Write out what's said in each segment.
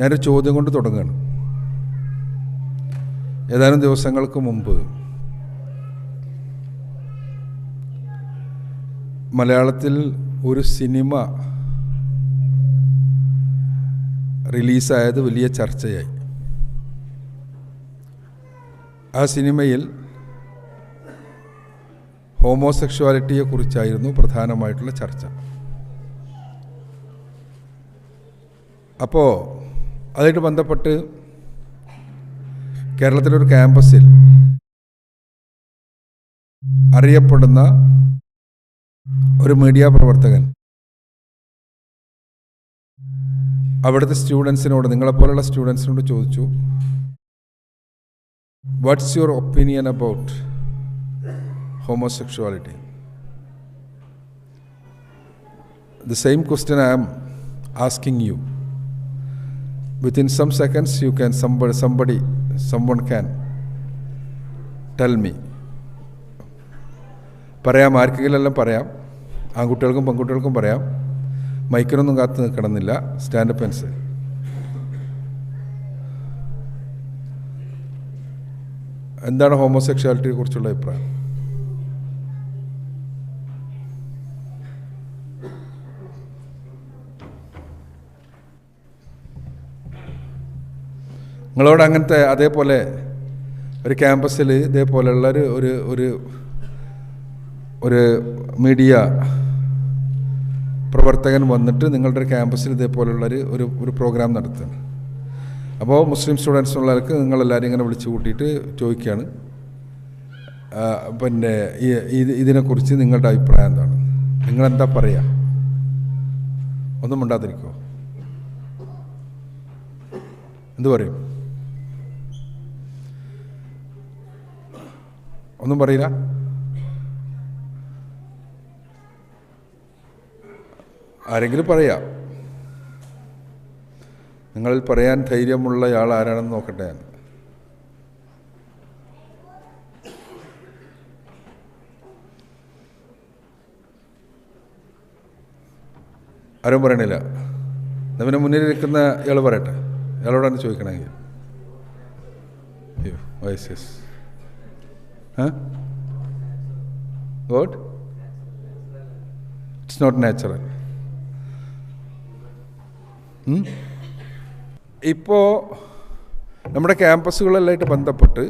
ഞാനൊരു ചോദ്യം കൊണ്ട് തുടങ്ങുകയാണ്. ഏതാനും ദിവസങ്ങൾക്ക് മുമ്പ് മലയാളത്തിൽ ഒരു സിനിമ റിലീസായത് വലിയ ചർച്ചയായി. ആ സിനിമയിൽ ഹോമോസെക്ഷുവാലിറ്റിയെ കുറിച്ചായിരുന്നു പ്രധാനമായിട്ടുള്ള ചർച്ച. അപ്പോൾ അതുമായിട്ട് ബന്ധപ്പെട്ട് കേരളത്തിലൊരു ക്യാമ്പസിൽ അറിയപ്പെടുന്ന ഒരു മീഡിയ പ്രവർത്തകൻ അവിടുത്തെ സ്റ്റുഡൻസിനോട് നിങ്ങളെപ്പോലുള്ള സ്റ്റുഡൻസിനോട് ചോദിച്ചു what's your opinion about homosexuality the same question I am asking you. Within some seconds, you can somebody, somebody, someone can tell me പറയാം ആർക്കെങ്കിലെല്ലാം പറയാം. ആൺകുട്ടികൾക്കും പെൺകുട്ടികൾക്കും പറയാം. മൈക്കിനൊന്നും കാത്തു നിൽക്കണമെന്നില്ല. സ്റ്റാൻഡ് പെൻസ് എന്താണ് ഹോമോസെക്ഷാലിറ്റിയെ കുറിച്ചുള്ള അഭിപ്രായം? നിങ്ങളോട് അങ്ങനത്തെ അതേപോലെ ഒരു ക്യാമ്പസിൽ ഇതേപോലെയുള്ള ഒരു ഒരു ഒരു ഒരു മീഡിയ പ്രവർത്തകൻ വന്നിട്ട് നിങ്ങളുടെ ഒരു ക്യാമ്പസിൽ ഇതേപോലുള്ളൊരു ഒരു ഒരു പ്രോഗ്രാം നടത്തുകയാണ് അപ്പോൾ മുസ്ലിം സ്റ്റുഡൻസിനുള്ളവർക്ക് നിങ്ങളെല്ലാവരും ഇങ്ങനെ വിളിച്ചു കൂട്ടിയിട്ട് ചോദിക്കുകയാണ്. പിന്നെ ഇത് ഇതിനെക്കുറിച്ച് നിങ്ങളുടെ അഭിപ്രായം എന്താണ്? നിങ്ങളെന്താ പറയുക ഒന്നും മിണ്ടാതിരിക്കുമോ എന്തു പറയും? ഒന്നും പറയില്ല. ആരെങ്കിലും പറയാം. നിങ്ങൾ പറയാൻ ധൈര്യമുള്ള ആൾ ആരാണെന്ന് നോക്കട്ടെ ഞാൻ. ആരും പറയണില്ല. നവന് മുന്നിൽ നിൽക്കുന്ന ഇയാൾ പറയട്ടെ. ഇയാളോടാണ് ചോദിക്കണമെങ്കിൽ അയ്യോ yes. God it's not natural ഇപ്പോൾ നമ്മുടെ ക്യാമ്പസുകളെല്ലായിട്ട് ബന്ധപ്പെട്ട്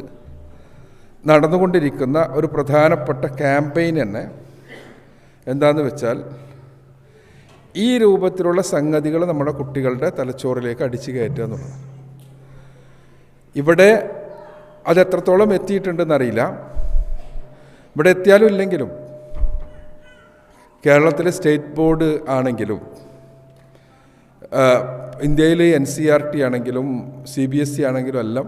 നടന്നുകൊണ്ടിരിക്കുന്ന ഒരു പ്രധാനപ്പെട്ട ക്യാമ്പയിൻ തന്നെ എന്താണെന്ന് വെച്ചാൽ ഈ രൂപത്തിലുള്ള സംഗതികൾ നമ്മുടെ കുട്ടികളുടെ തലച്ചോറിലേക്ക് അടിച്ചു കയറ്റുക എന്നുള്ളത് ഇവിടെ അത് എത്രത്തോളം എത്തിയിട്ടുണ്ടെന്നറിയില്ല. ഇവിടെ എത്തിയാലും ഇല്ലെങ്കിലും കേരളത്തിലെ സ്റ്റേറ്റ് ബോർഡ് ആണെങ്കിലും ഇന്ത്യയിലെ എൻ സി ആർ ടി ആണെങ്കിലും സി ബി എസ് സി ആണെങ്കിലും എല്ലാം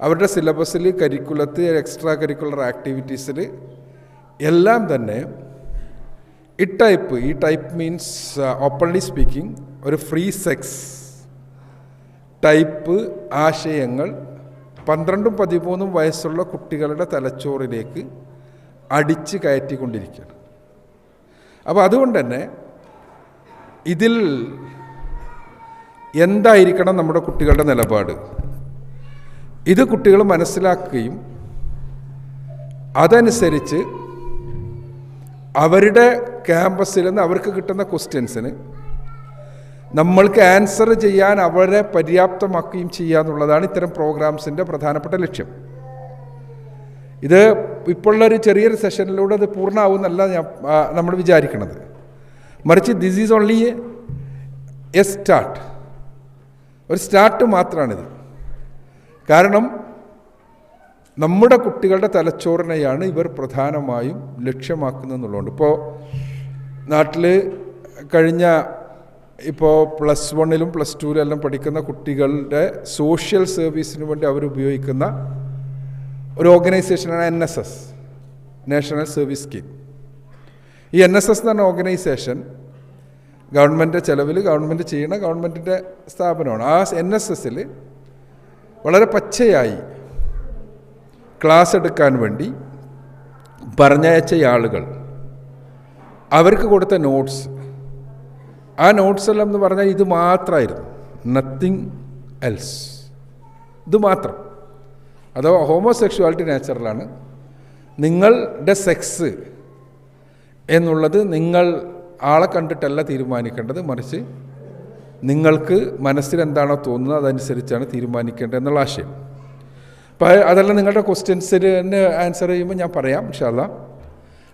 അവരുടെ സിലബസിൽ കരിക്കുലത്ത് എക്സ്ട്രാ കരിക്കുലർ ആക്ടിവിറ്റീസിൽ എല്ലാം തന്നെ ഇ ടൈപ്പ് ഈ ടൈപ്പ് മീൻസ് ഓപ്പൺലി സ്പീക്കിംഗ് ഒരു ഫ്രീ സെക്സ് ടൈപ്പ് ആശയങ്ങൾ പന്ത്രണ്ടും പതിമൂന്നും വയസ്സുള്ള കുട്ടികളുടെ തലച്ചോറിലേക്ക് അടിച്ച് കയറ്റിക്കൊണ്ടിരിക്കുകയാണ്. അപ്പോൾ അതുകൊണ്ട് തന്നെ ഇതിൽ എന്തായിരിക്കണം നമ്മുടെ കുട്ടികളുടെ നിലപാട്? ഇത് കുട്ടികൾ മനസ്സിലാക്കുകയും അതനുസരിച്ച് അവരുടെ ക്യാമ്പസിൽ നിന്ന് അവർക്ക് കിട്ടുന്ന ക്വസ്റ്റ്യൻസിന് നമ്മൾക്ക് ആൻസർ ചെയ്യാൻ അവരെ പര്യാപ്തമാക്കുകയും ചെയ്യുക എന്നുള്ളതാണ് ഇത്തരം പ്രോഗ്രാംസിന്റെ പ്രധാനപ്പെട്ട ലക്ഷ്യം. ഇത് ഇപ്പോഴുള്ളൊരു ചെറിയൊരു സെഷനിലൂടെ അത് പൂർണമാവുമെന്നല്ല ഞാൻ നമ്മൾ വിചാരിക്കുന്നത് മറിച്ച് this is only a start ഒരു സ്റ്റാർട്ട് മാത്രമാണിത് കാരണം നമ്മുടെ കുട്ടികളുടെ തലച്ചോറിനെയാണ് ഇവർ പ്രധാനമായും ലക്ഷ്യമാക്കുന്നതെന്നുള്ളതുകൊണ്ട്. ഇപ്പോൾ നാട്ടിൽ കഴിഞ്ഞ ഇപ്പോൾ പ്ലസ് വണ്ണിലും പ്ലസ് ടുവിലും എല്ലാം പഠിക്കുന്ന കുട്ടികളുടെ സോഷ്യൽ സർവീസിന് വേണ്ടി അവർ ഉപയോഗിക്കുന്ന ഒരു ഓർഗനൈസേഷനാണ് N S S national service scheme ഈ എൻ എസ് എസ് എന്ന് പറഞ്ഞ ഓർഗനൈസേഷൻ ഗവൺമെന്റ് ചിലവിൽ ഗവൺമെന്റ് ചെയ്യുന്ന ഗവൺമെന്റിന്റെ സ്ഥാപനമാണ്. ആ എൻ എസ് എസ്സിൽ വളരെ പച്ചയായി ക്ലാസ് എടുക്കാൻ വേണ്ടി പറഞ്ഞയച്ച ആളുകൾ അവർക്ക് കൊടുത്ത നോട്ട്സ് ആ നോട്ട്സ് എല്ലാം എന്ന് പറഞ്ഞാൽ ഇത് മാത്രമായിരുന്നു നത്തിങ് എൽസ് ഇത് മാത്രം. അഥവാ ഹോമോസെക്ഷുവാലിറ്റി നാച്ചുറലാണ് നിങ്ങളുടെ സെക്സ് എന്നുള്ളത് നിങ്ങൾ ആളെ കണ്ടിട്ടല്ല തീരുമാനിക്കേണ്ടത് മറിച്ച് നിങ്ങൾക്ക് മനസ്സിലെന്താണോ തോന്നുന്നത് അതനുസരിച്ചാണ് തീരുമാനിക്കേണ്ടത് എന്നുള്ള ആശയം. അപ്പോൾ അതെല്ലാം നിങ്ങളുടെ ക്വസ്റ്റ്യൻസിന് ആൻസർ ചെയ്യുമ്പോൾ ഞാൻ പറയാം ഇൻഷാല്ല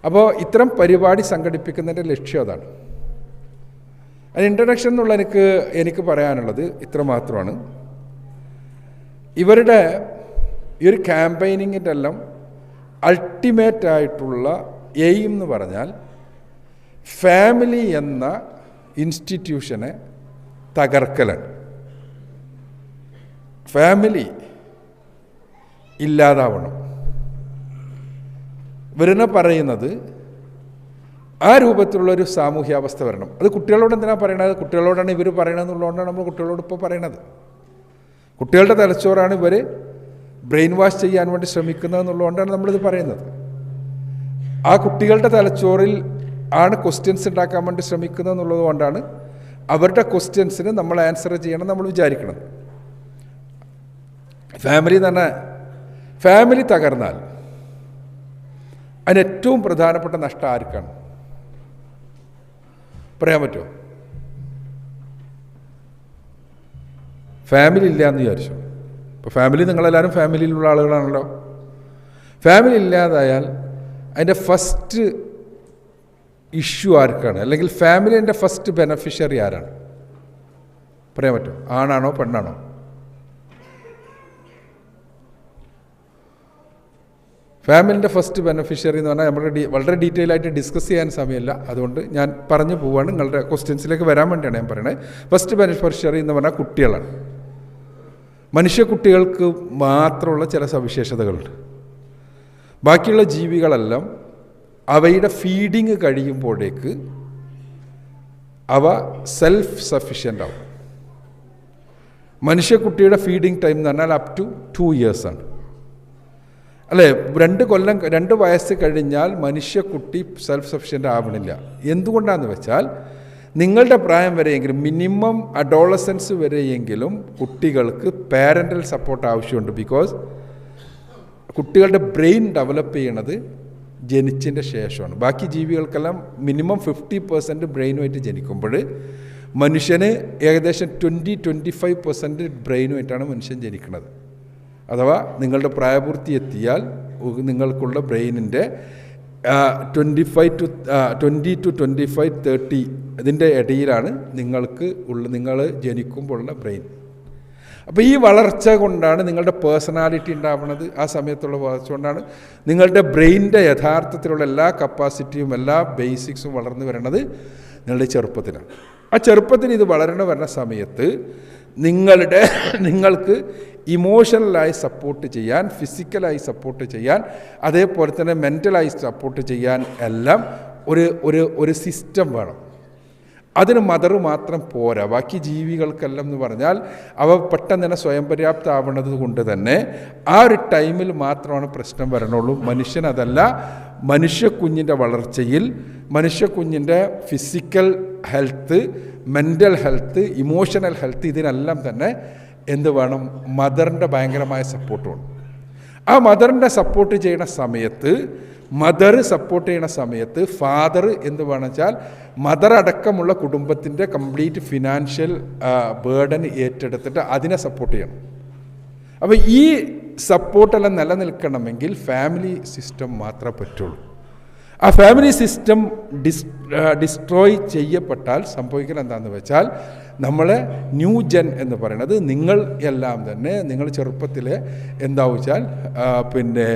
അപ്പോൾ ഇത്തരം പരിപാടി സംഘടിപ്പിക്കുന്നതിന്റെ ലക്ഷ്യം അതാണ്. അത് ഇൻട്രഡക്ഷൻ എന്നുള്ള എനിക്ക് എനിക്ക് പറയാനുള്ളത് ഇത്ര മാത്രമാണ് ഇവരുടെ ഈ ഒരു ക്യാമ്പയിനിങ്ങിന്റെ എല്ലാം അൾട്ടിമേറ്റ് ആയിട്ടുള്ള എയിം എന്ന് പറഞ്ഞാൽ ഫാമിലി എന്ന ഇൻസ്റ്റിറ്റ്യൂഷനെ തകർക്കലാണ്. ഫാമിലി ഇല്ലാതാവണം. വരുന്ന പറയുന്നത്? ആ രൂപത്തിലുള്ള ഒരു സാമൂഹ്യാവസ്ഥ വരണം. അത് കുട്ടികളോട് എന്തിനാണ് പറയണത്? കുട്ടികളോടാണ് ഇവർ പറയണതെന്നുള്ളതുകൊണ്ടാണ് നമ്മൾ കുട്ടികളോട് ഇപ്പോൾ പറയണത്. കുട്ടികളുടെ തലച്ചോറാണ് ഇവർ ബ്രെയിൻ വാഷ് ചെയ്യാൻ വേണ്ടി ശ്രമിക്കുന്നത് എന്നുള്ളതുകൊണ്ടാണ് നമ്മളിത് പറയുന്നത്. ആ കുട്ടികളുടെ തലച്ചോറിൽ ആണ് ക്വസ്റ്റ്യൻസ് ഉണ്ടാക്കാൻ വേണ്ടി ശ്രമിക്കുന്നത് എന്നുള്ളത് കൊണ്ടാണ് അവരുടെ ക്വസ്റ്റ്യൻസിന് നമ്മൾ ആൻസർ ചെയ്യണം നമ്മൾ വിചാരിക്കണം. ഫാമിലി എന്ന് പറഞ്ഞാൽ ഫാമിലി തകർന്നാൽ അതിന് ഏറ്റവും പ്രധാനപ്പെട്ട നഷ്ടം ആർക്കാണ്? പറയാൻ പറ്റുമോ? ഫാമിലി ഇല്ല എന്ന് വിചാരിച്ചു? ഇപ്പോൾ ഫാമിലി നിങ്ങളെല്ലാവരും ഫാമിലിയിലുള്ള ആളുകളാണല്ലോ. ഫാമിലി ഇല്ലാതായാൽ അതിന്റെ ഫസ്റ്റ് ഇഷ്യൂ ആർക്കാണ്? അല്ലെങ്കിൽ ഫാമിലിന്റെ ഫസ്റ്റ് ബെനഫിഷ്യറി ആരാണ്? പറയാൻ പറ്റും ആണാണോ പെണ്ണാണോ? ഫാമിലിന്റെ ഫസ്റ്റ് ബെനഫിഷ്യറി എന്ന് പറഞ്ഞാൽ നമ്മുടെ ഡീ വളരെ ഡീറ്റെയിൽ ആയിട്ട് ഡിസ്കസ് ചെയ്യാൻ സമയമില്ല. അതുകൊണ്ട് ഞാൻ പറഞ്ഞു പോവുകയാണ് നിങ്ങളുടെ ക്വസ്റ്റ്യൻസിലേക്ക് വരാൻ വേണ്ടിയാണ് ഞാൻ പറയുന്നത് ഫസ്റ്റ് ബെനഫിഷ്യറി എന്ന് പറഞ്ഞാൽ കുട്ടികളാണ്. മനുഷ്യ കുട്ടികൾക്ക് മാത്രമുള്ള ചില സവിശേഷതകളുണ്ട്. ബാക്കിയുള്ള ജീവികളെല്ലാം അവയുടെ ഫീഡിങ് കഴിയുമ്പോഴേക്ക് അവ സെൽഫ് സഫിഷ്യന്റ് ആവും. മനുഷ്യക്കുട്ടിയുടെ ഫീഡിങ് ടൈം എന്ന് പറഞ്ഞാൽ അപ് ടു ടു ഇയേഴ്സാണ് അല്ലേ? രണ്ട് കൊല്ലം രണ്ട് വയസ്സ് കഴിഞ്ഞാൽ മനുഷ്യക്കുട്ടി സെൽഫ് സഫിഷ്യന്റ് ആവണില്ല. എന്തുകൊണ്ടാണെന്ന് വെച്ചാൽ നിങ്ങളുടെ പ്രായം വരെയെങ്കിലും മിനിമം അഡോളസൻസ് വരെയെങ്കിലും കുട്ടികൾക്ക് പാരന്റൽ സപ്പോർട്ട് ആവശ്യമുണ്ട്. ബിക്കോസ് കുട്ടികളുടെ ബ്രെയിൻ ഡെവലപ്പ് ചെയ്യണത് ജനിച്ചതിന്റെ ശേഷമാണ്. ബാക്കി ജീവികൾക്കെല്ലാം മിനിമം ഫിഫ്റ്റി പെർസെന്റ് ബ്രെയിനുമായിട്ട് ജനിക്കുമ്പോൾ മനുഷ്യന് ഏകദേശം ട്വന്റി ട്വന്റി ഫൈവ് പെർസെന്റ് ബ്രെയിനുമായിട്ടാണ് മനുഷ്യൻ ജനിക്കുന്നത് അഥവാ നിങ്ങളുടെ പ്രായപൂർത്തി എത്തിയാൽ നിങ്ങൾക്കുള്ള ബ്രെയിനിന്റെ twenty five to twenty to twenty five thirty ഇതിന്റെ ഇടയിലാണ് നിങ്ങൾക്ക് ഉള്ള നിങ്ങൾ ജനിക്കുമ്പോഴുള്ള ബ്രെയിൻ. അപ്പോൾ ഈ വളർച്ച കൊണ്ടാണ് നിങ്ങളുടെ പേഴ്സണാലിറ്റി ഉണ്ടാവുന്നത്. ആ സമയത്തുള്ള വളർച്ച കൊണ്ടാണ് നിങ്ങളുടെ ബ്രെയിനിന്റെ യഥാർത്ഥത്തിലുള്ള എല്ലാ കപ്പാസിറ്റിയും എല്ലാ ബേസിക്സും വളർന്നു വരുന്നത് നിങ്ങളുടെ ചെറുപ്പത്തിലാണ് ആ ചെറുപ്പത്തിൽ ഇത് വളരണ വരുന്ന സമയത്ത് നിങ്ങളുടെ നിങ്ങൾക്ക് ഇമോഷണലായി സപ്പോർട്ട് ചെയ്യാൻ ഫിസിക്കലായി സപ്പോർട്ട് ചെയ്യാൻ അതേപോലെ തന്നെ മെന്റലായി സപ്പോർട്ട് ചെയ്യാൻ എല്ലാം ഒരു ഒരു ഒരു സിസ്റ്റം വേണം. അതിന് മദർ മാത്രം പോരാ. ബാക്കി ജീവികൾക്കെല്ലാം എന്ന് പറഞ്ഞാൽ അവ പെട്ടെന്ന് തന്നെ സ്വയം പര്യാപ്തമാവുന്നത് കൊണ്ട് തന്നെ ആ ഒരു ടൈമിൽ മാത്രമാണ് പ്രശ്നം വരണുള്ളൂ. മനുഷ്യൻ അതല്ല മനുഷ്യക്കുഞ്ഞിന്റെ വളർച്ചയിൽ മനുഷ്യക്കുഞ്ഞിന്റെ physical health mental health emotional health ഇതിനെല്ലാം തന്നെ എന്ത് വേണം? മദറിന്റെ ഭയങ്കരമായ സപ്പോർട്ട് വേണം. ആ മദറിന്റെ സപ്പോർട്ട് ചെയ്യുന്ന സമയത്ത് മദർ സപ്പോർട്ട് ചെയ്യണ സമയത്ത് ഫാദർ എന്ന് പറഞ്ഞാൽ മദർ അടക്കമുള്ള കുടുംബത്തിന്റെ കംപ്ലീറ്റ് ഫിനാൻഷ്യൽ ബേർഡൻ ഏറ്റെടുത്തിട്ട് അതിനെ സപ്പോർട്ട് ചെയ്യണം. അപ്പോൾ ഈ സപ്പോർട്ടെല്ലാം നിലനിൽക്കണമെങ്കിൽ ഫാമിലി സിസ്റ്റം മാത്രമേ പറ്റുള്ളൂ. ആ ഫാമിലി സിസ്റ്റം ഡിസ് ഡിസ്ട്രോയ് ചെയ്യപ്പെട്ടാൽ സംഭവിക്കുന്നത് എന്താണെന്ന് വെച്ചാൽ നമ്മളെ ന്യൂ ജെൻ എന്ന് പറയുന്നത് നിങ്ങൾ എല്ലാം തന്നെ നിങ്ങൾ ചെറുപ്പത്തിൽ എന്താ വെച്ചാൽ പിന്നെ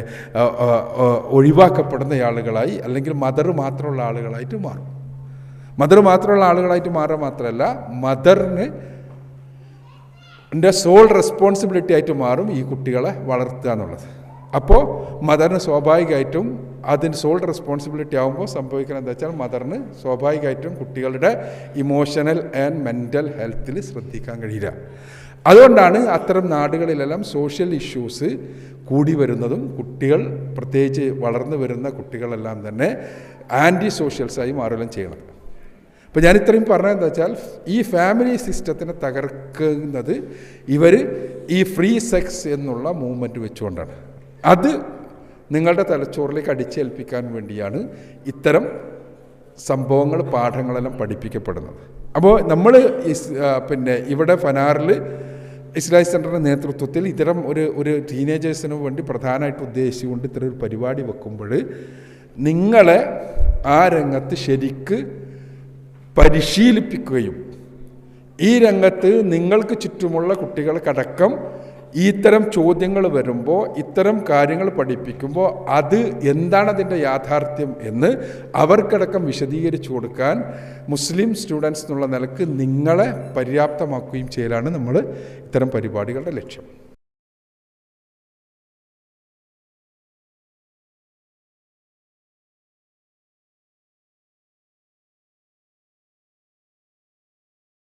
ഒഴിവാക്കപ്പെടുന്ന ആളുകളായി അല്ലെങ്കിൽ മദർ മാത്രമുള്ള ആളുകളായിട്ട് മാറും. മദർ മാത്രമുള്ള ആളുകളായിട്ട് മാറുക മാത്രമല്ല മദറിന് എന്റെ സോൾ റെസ്പോൺസിബിലിറ്റി ആയിട്ട് മാറും ഈ കുട്ടികളെ വളർത്തുക എന്നുള്ളത്. അപ്പോൾ മദറിന് സ്വാഭാവികമായിട്ടും അതിന് സോൾ റെസ്പോൺസിബിലിറ്റി ആകുമ്പോൾ സംഭവിക്കുന്നത് എന്താ വെച്ചാൽ മദറിന് സ്വാഭാവികമായിട്ടും കുട്ടികളുടെ ഇമോഷണൽ ആൻഡ് മെന്റൽ ഹെൽത്തിൽ ശ്രദ്ധിക്കാൻ കഴിയില്ല. അതുകൊണ്ടാണ് അത്തരം നാടുകളിലെല്ലാം സോഷ്യൽ ഇഷ്യൂസ് കൂടി വരുന്നതും കുട്ടികൾ പ്രത്യേകിച്ച് വളർന്നു വരുന്ന കുട്ടികളെല്ലാം തന്നെ ആന്റി സോഷ്യൽസായി മാറുകയും ചെയ്യണം. അപ്പോൾ ഞാൻ ഇത്രയും പറഞ്ഞതെന്താ വെച്ചാൽ ഈ ഫാമിലി സിസ്റ്റത്തിനെ തകർക്കുന്നത് ഇവർ ഈ ഫ്രീ സെക്സ് എന്നുള്ള മൂവ്മെന്റ് വെച്ചുകൊണ്ടാണ്. അത് നിങ്ങളുടെ തലച്ചോറിലേക്ക് അടിച്ചേൽപ്പിക്കാൻ വേണ്ടിയാണ് ഇത്തരം സംഭവങ്ങൾ പാഠങ്ങളെല്ലാം പഠിപ്പിക്കപ്പെടുന്നത്. അപ്പോൾ നമ്മൾ പിന്നെ ഇവിടെ ഫനാറിൽ ഇസ്ലാമിക് സെന്ററിന്റെ നേതൃത്വത്തിൽ ഇത്തരം ഒരു ഒരു ടീനേജേഴ്സിന് വേണ്ടി പ്രധാനമായിട്ട് ഉദ്ദേശിച്ചുകൊണ്ട് ഇത്തരം ഒരു പരിപാടി വെക്കുമ്പോൾ നിങ്ങളെ ആ രംഗത്ത് ശരിക്ക് പരിശീലിപ്പിക്കുകയും ഈ രംഗത്ത് നിങ്ങൾക്ക് ചുറ്റുമുള്ള കുട്ടികൾക്കടക്കം ഇത്തരം ചോദ്യങ്ങൾ വരുമ്പോൾ ഇത്തരം കാര്യങ്ങൾ പഠിപ്പിക്കുമ്പോൾ അത് എന്താണ് അതിന്റെ യാഥാർത്ഥ്യം എന്ന് അവർക്കടക്കം വിശദീകരിച്ചു കൊടുക്കാൻ മുസ്ലിം സ്റ്റുഡൻസ് എന്നുള്ള നിലയ്ക്ക് നിങ്ങളെ പര്യാപ്തമാക്കുകയും ചെയ്യലാണ് നമ്മൾ ഇത്തരം പരിപാടികളുടെ ലക്ഷ്യം.